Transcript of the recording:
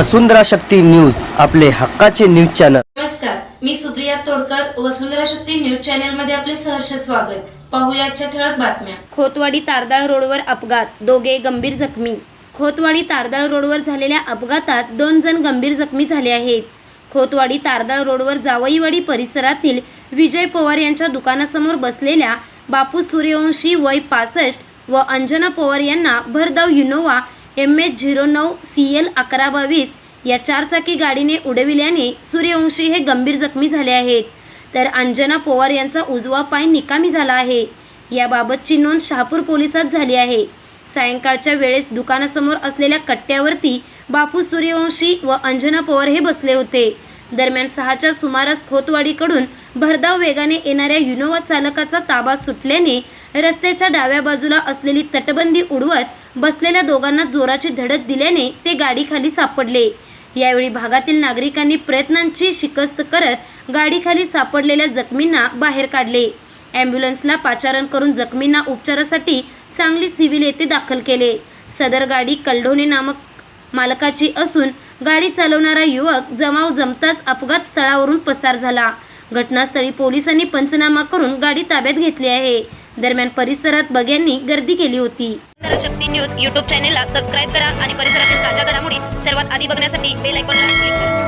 वसुंधरा Shakti news आपले हक्काचे news channel. नमस्कार मी सुप्रिया तोडकर वसुंधरा शक्ती न्यूज चॅनलमध्ये आपले सहर्ष स्वागत. पाहूया आजच्या ठळक बातम्या. खोतवाडी तारदाळ रोडवर अपघात दोघे गंभीर जखमी. खोतवाडी तारदाळ रोडवर झालेल्या अपघातात दोन जण गंभीर जखमी झाले आहेत. खोतवाडी तारदाळ रोडवर जावईवाडी परिसरातील विजय पवार यांच्या दुकानासमोर बसलेल्या बापू सूर्यवंशी वय पासष्ट व अंजना पवार यांना भरधाव युनोवा एम एच झिरो नऊ सी एल अकरा बावीस या चारचाकी गाडीने उडविल्याने सूर्यवंशी हे गंभीर जखमी झाले आहेत. तर अंजना पोवार यांचा उजवा पाय निकामी झाला आहे. याबाबतची नोंद शहापूर पोलिसात झाली आहे. सायंकाळच्या वेळेस दुकानासमोर असलेल्या कट्ट्यावरती बापू सूर्यवंशी व अंजना पवार हे बसले होते. दरम्यान सहाच्या सुमारास खोतवाडीकडून भरधाव वेगाने येणाऱ्या युनोवा चालकाचा ताबा सुटल्याने रस्त्याच्या डाव्या बाजूला असलेली तटबंदी उडवत बसलेल्या दोघांना जोराची धडक दिल्याने ते गाडीखाली सापडले. यावेळी भागातील नागरिकांनी प्रयत्नांची शिकस्त करत गाडीखाली सापडलेल्या जखमींना बाहेर काढले. ॲम्ब्युलन्सला पाचारण करून जखमींना उपचारासाठी सांगली सिव्हिल येथे दाखल केले. सदर गाडी कलढोणे नामक मालकाची असून गाडी चालवणारा युवक जमाव जमताच अपघात स्थळावरून पसार झाला. घटनास्थळी पोलिसांनी पंचनामा करून गाडी ताब्यात घेतली आहे. दरम्यान परिसरात बघ्यांनी गर्दी केली होती. शक्ती न्यूज युट्यूब चॅनेलला सबस्क्राईब करा आणि परिसरातील ताज्या घडामोडी सर्वात आधी बघण्यासाठी बेल आयकॉनला क्लिक करा.